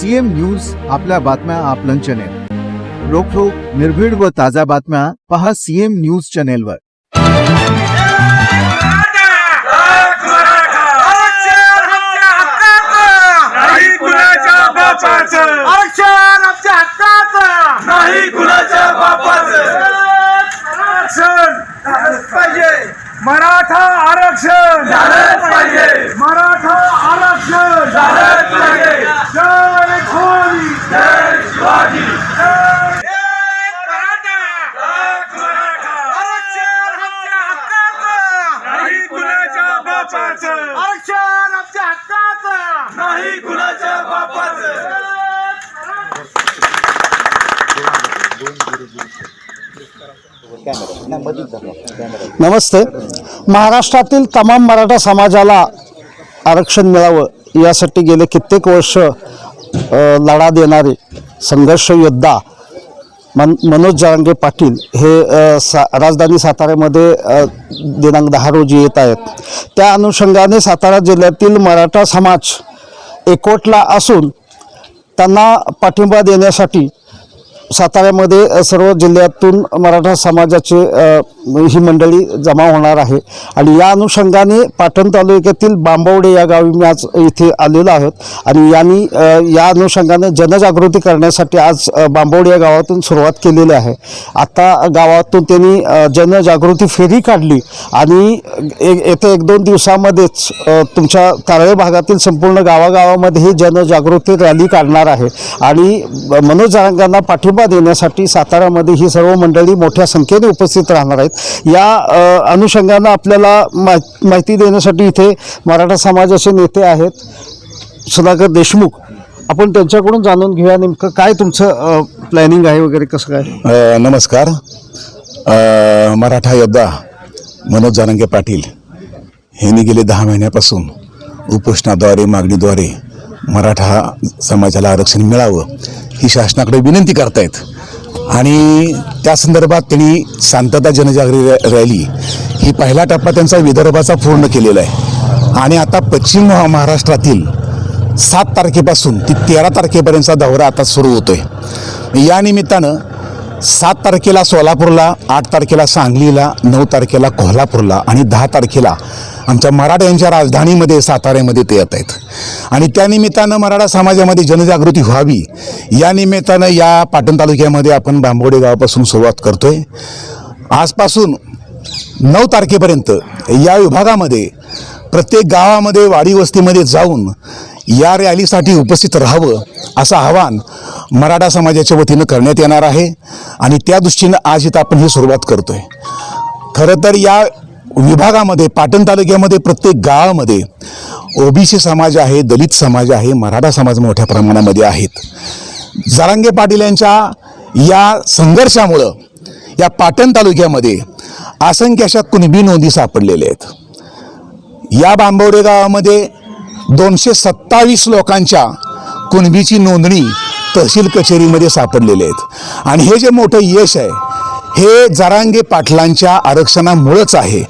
CM news आपल्या बातम्या आपलं चॅनेल रोखोक निर्भीड व ताज्या बातम्या पहा सीएम न्यूज चॅनेलवर मराठा आरक्षण मराठा नमस्ते. महाराष्ट्रातील तमाम मराठा समाजाला आरक्षण मिळावं यासाठी गेले कित्येक वर्ष लढा देणारे संघर्ष योद्धा मन मनोज जरांगे पाटील हे सा राजधानी साताऱ्यामध्ये दिनांक दहा रोजी येत आहेत. त्या अनुषंगाने सातारा जिल्ह्यातील मराठा समाज एकवटला असून त्यांना पाठिंबा देण्यासाठी साताऱ्यामध्ये सर्व जिल्ह्यातून मराठा समाजाचे ही मंडळी जमा होणार आहे. आणि या अनुषंगाने पाटण तालुक्यातील बांबवडे या गावी मी आज इथे आलेलो आहोत. आणि यांनी या अनुषंगाने जनजागृती करण्यासाठी आज बांबवडे या गावातून सुरुवात केलेली आहे. आता गावातून त्यांनी जनजागृती फेरी काढली आणि एक येत्या एक दोन दिवसामध्येच तुमच्या तारळे भागातील संपूर्ण गावागावामध्ये ही जनजागृती रॅली काढणार आहे. आणि मनोज जरांगांना पाठिंबा देण्यासाठी सातारामध्ये ही सर्व मंडळी मोठ्या संख्येने उपस्थित राहणार आहेत. या अनुषंगानं आपल्याला माहिती देण्यासाठी इथे मराठा समाजाचे नेते आहेत. सुधाकर देशमुख आपण त्यांच्याकडून जाणून घेऊया नेमकं काय तुमचं प्लॅनिंग आहे वगैरे कसं काय? नमस्कार. मराठा योद्धा मनोज जानंगे पाटील यांनी गेले दहा महिन्यापासून उपोषणाद्वारे मागणीद्वारे मराठा समाजाला आरक्षण मिळावं ही शासनाकडे विनंती करतायत. आणि त्या संदर्भात त्यांनी शांतता जनजागृती रॅली ही पहिला टप्पा त्यांचा विदर्भाचा पूर्ण केलेला आहे. आणि आता पश्चिम महा- महाराष्ट्रातील सात तारखेपासून ती तेरा तारखेपर्यंतचा दौरा आता सुरू होतोय. या निमित्तानं सात तारखेला सोलापूरला आठ तारखेला सांगलीला नऊ तारखेला कोल्हापूरला आणि दहा तारखेला आमच्या मराठ्यांच्या राजधानीमध्ये साताऱ्यामध्ये ते येत आहेत. आणि त्यानिमित्तानं मराठा समाजामध्ये जनजागृती व्हावी या निमित्तानं या पाटण तालुक्यामध्ये आपण बांबोडे गावापासून सुरुवात करतोय. आजपासून नऊ तारखेपर्यंत या विभागामध्ये प्रत्येक गावामध्ये वाडी वस्तीमध्ये जाऊन या रॅलीसाठी उपस्थित राहावं असं आवाहन मराठा समाजाच्या वतीनं करण्यात येणार आहे. आणि त्या दृष्टीनं आज इथं आपण ही सुरुवात करतो आहे खरं तर या विभागामध्ये पाटण तालुक्यामध्ये प्रत्येक गावामध्ये ओबीसी समाज आहे दलित समाज आहे मराठा समाज मोठ्या प्रमाणामध्ये आहेत. जरांगे पाटील यांच्या या संघर्षामुळं या पाटण तालुक्यामध्ये असंख्य अशा कुणबी नोंदी सापडलेल्या आहेत. या बांबवडे गावामध्ये दोनशे सत्तावीस लोकांच्या कुणबीची नोंदणी तहसील कचेरीमध्ये सापडलेले आहेत. आणि हे जे मोठं यश आहे हे जरांगे पाटलांच्या आरक्षणामुळंच आहे.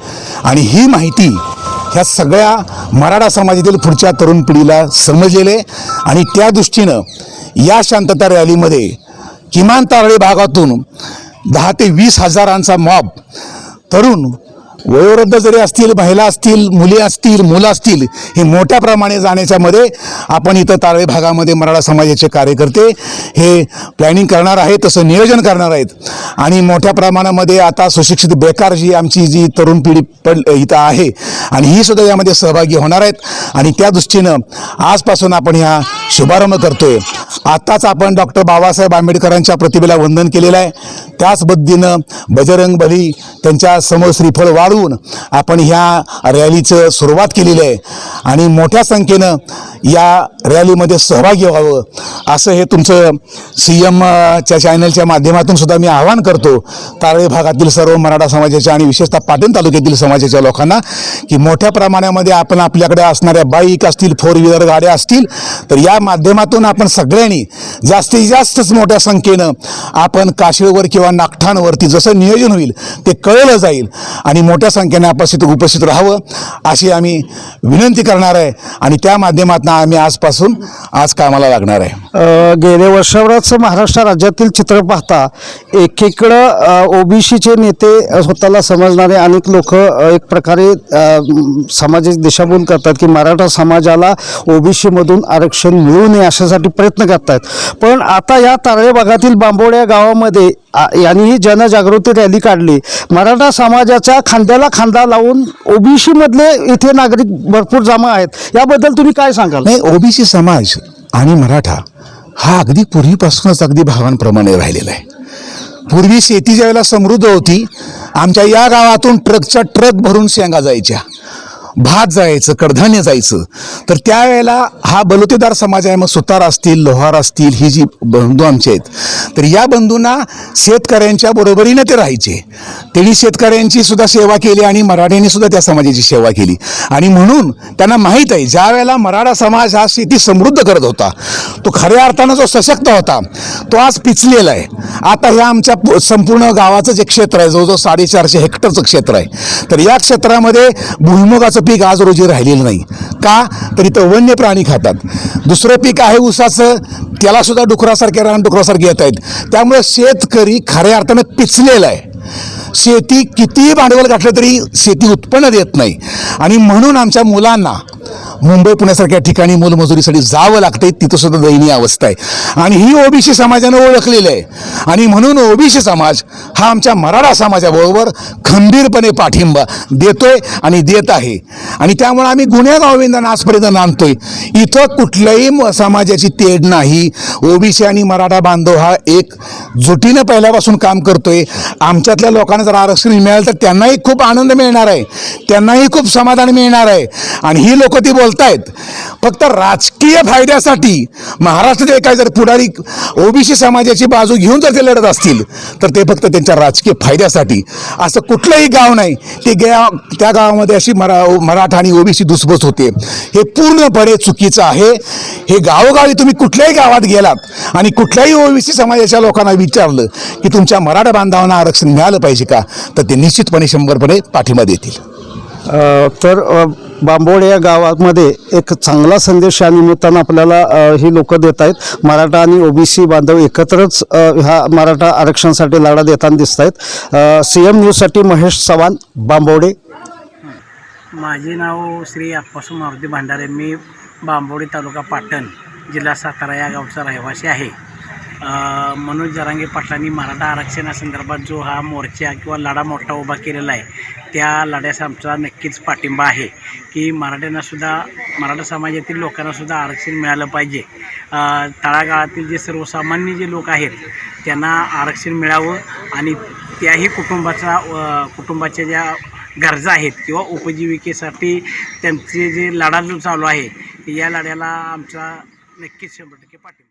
आणि ही माहिती ह्या सगळ्या मराठा समाजातील पुढच्या तरुण पिढीला समजलेले आणि त्या दृष्टीनं या शांतता रॅलीमध्ये किमान तारळी भागातून दहा ते वीस हजारांचा मॉब तरुण वयोवृद्ध जरी असतील महिला असतील मुली असतील मुलं असतील हे मोठ्या प्रमाणे जाण्याच्या मध्ये आपण इथं तारळे भागामध्ये मराठा समाजाचे कार्यकर्ते हे प्लॅनिंग करणार आहेत तसं नियोजन करणार आहेत. आणि मोठ्या प्रमाणामध्ये आता सुशिक्षित बेकार जी आमची जी तरुण पिढी पड इथं आहे आणि ही सुद्धा यामध्ये सहभागी होणार आहेत. आणि त्या दृष्टीनं आजपासून आपण ह्या शुभारंभ करतोय. आत्ताच आपण डॉक्टर बाबासाहेब आंबेडकरांच्या प्रतिभेला वंदन केलेलं आहे. त्याच पद्धतीनं बजरंग बली त्यांच्यासमोर श्रीफळ वाढवून आपण ह्या रॅलीचं सुरुवात केलेली आहे. आणि मोठ्या संख्येनं या रॅलीमध्ये सहभागी व्हावं असं हे तुमचं सी एमच्या चॅनलच्या माध्यमातून सुद्धा मी आवाहन करतो. तारळे भागातील सर्व मराठा समाजाच्या आणि विशेषतः पाटण तालुक्यातील समाजाच्या लोकांना की मोठ्या प्रमाणामध्ये आपण आपल्याकडे असणाऱ्या बाईक असतील फोर व्हीलर गाड्या असतील तर या माध्यमातून आपण सगळ्यांनी जास्तीत जास्तच मोठ्या संख्येनं आपण काशीळवर किंवा नागठाणवरती जसं नियोजन होईल ते कळलं जाईल. आणि मोठ्या संख्येने आपण तिथं उपस्थित राहावं अशी आम्ही विनंती करणार आहे. आणि त्या माध्यमातून आम्ही आजपासून आज कामाला लागणार आहे. गेल्या वर्षभराचं महाराष्ट्र राज्यातील चित्र पाहता एकीकडं ओबीसीचे नेते स्वतःला समजणारे अनेक लोक एक प्रकारे समाजाची दिशाभूल करतात की मराठा समाजाला ओबीसीमधून आरक्षण मिळू नये अशासाठी प्रयत्न करतायत. पण आता या तारळे भागातील बांबोड्या गावामध्ये यांनी यांनीही जनजागृती रॅली काढली. मराठा समाजाच्या खांद्याला खांदा लावून ओबीसी मधले इथे नागरिक भरपूर जमा आहेत. याबद्दल तुम्ही काय सांगाल? नाही ओबीसी समाज आणि मराठा हा अगदी पूर्वीपासूनच अगदी भावांप्रमाणे राहिलेला आहे. पूर्वी शेती ज्यावेळेला समृद्ध होती आमच्या या गावातून ट्रकच्या ट्रक भरून शेंगा जायच्या. भात जायचं कडधान्य जायचं. तर त्यावेळेला हा बलुतेदार समाज आहे मग सुतार असतील लोहार असतील ही जी बंधू आमचे आहेत तर या बंधूंना शेतकऱ्यांच्या बरोबरीने ते राहायचे. त्यांनी शेतकऱ्यांची सुद्धा सेवा केली आणि मराठ्यांनी सुद्धा त्या समाजाची सेवा केली. आणि म्हणून त्यांना माहीत आहे ज्या वेळेला मराठा समाज हा शेती समृद्ध करत होता तो खऱ्या अर्थानं जो सशक्त होता तो आज पिचलेला आहे. आता ह्या आमच्या संपूर्ण गावाचं जे क्षेत्र आहे जवळजवळ साडेचारशे हेक्टरचं क्षेत्र आहे. तर या क्षेत्रामध्ये भुईमुगाचं पीक आज रोजी राहिलेलं नाही. का? तर इथं वन्य प्राणी खातात. दुसरं पीक आहे ऊसाचं त्यालासुद्धा डुकरासारखे रान डुकरासारखे येत आहेत. त्यामुळे शेतकरी खऱ्या अर्थानं पिचलेला आहे. शेती कितीही भांडवल घातलं तरी शेती उत्पन्न देत नाही. आणि म्हणून आमच्या मुलांना मुंबई पुण्यासारख्या ठिकाणी मोलमजुरीसाठी जावं लागतं तिथं सुद्धा दयनीय अवस्था आहे. आणि ही ओबीसी समाजानं ओळखलेली आहे. आणि म्हणून ओबीसी समाज हा आमच्या मराठा समाजाबरोबर खंबीरपणे पाठिंबा देतोय आणि देत आहे. आणि त्यामुळे आम्ही गुन्हे गोविंदांना आजपर्यंत नांदतोय. इथं कुठल्याही समाजाची तेढ नाही. ओबीसी आणि मराठा बांधव हा एक जुटीनं पहिल्यापासून काम करतोय. आमच्यातल्या लोकांना जर आरक्षण मिळालं तर त्यांनाही खूप आनंद मिळणार आहे. त्यांनाही खूप समाधान मिळणार आहे. आणि ही लोक ती बोलतायत. फक्त राजकीय फायद्यासाठी महाराष्ट्राचे काही जर पुढारी ओबीसी समाजाची बाजू घेऊन जर ते लढत असतील तर ते फक्त त्यांच्या राजकीय फायद्यासाठी. असं कुठलंही गाव नाही. ते गाव त्या गावामध्ये अशी मरा मराठा आणि ओबीसी दुसबस होते. हे पूर्णपणे चुकीचं आहे. हे गावोगावी तुम्ही कुठल्याही गावात गेलात आणि कुठल्याही ओबीसी समाजाच्या लोकांना विचारलं की तुमच्या मराठा बांधवांना आरक्षण मिळालं पाहिजे का? तर ते निश्चितपणे शंभरपणे पाठिंबा देतील. अ, तर अ, बांबोड या गावामध्ये एक चांगला संदेश या निमित्तानं आपल्याला ही लोक देत आहेत. मराठा आणि ओबीसी बांधव एकत्रच ह्या मराठा आरक्षणासाठी लढा देताना दिसत आहेत सी एम न्यूजसाठी महेश चव्हाण बांबोडे माझे नाव श्री आप्पासू मारुती भांडारे. मी बांबोडी तालुका पाटण जिल्हा सातारा या गावचा रहिवासी आहे. मनोज जरांगे पाटलांनी मराठा आरक्षणासंदर्भात जो हा मोर्चा किंवा लढा मोठा उभा केलेला आहे त्या लढ्यास आमचा नक्कीच पाठिंबा आहे की मराठ्यांनासुद्धा मराठा समाजातील लोकांनासुद्धा आरक्षण मिळालं पाहिजे. तळागाळातील जे सर्वसामान्य जे लोक आहेत त्यांना आरक्षण मिळावं आणि त्याही कुटुंबाचा कुटुंबाच्या ज्या गरजा आहेत किंवा उपजीविकेसाठी त्यांचे जे लढा जो चालू आहे या लढ्याला आमचा नक्कीच शंभर टक्के पाठिंबा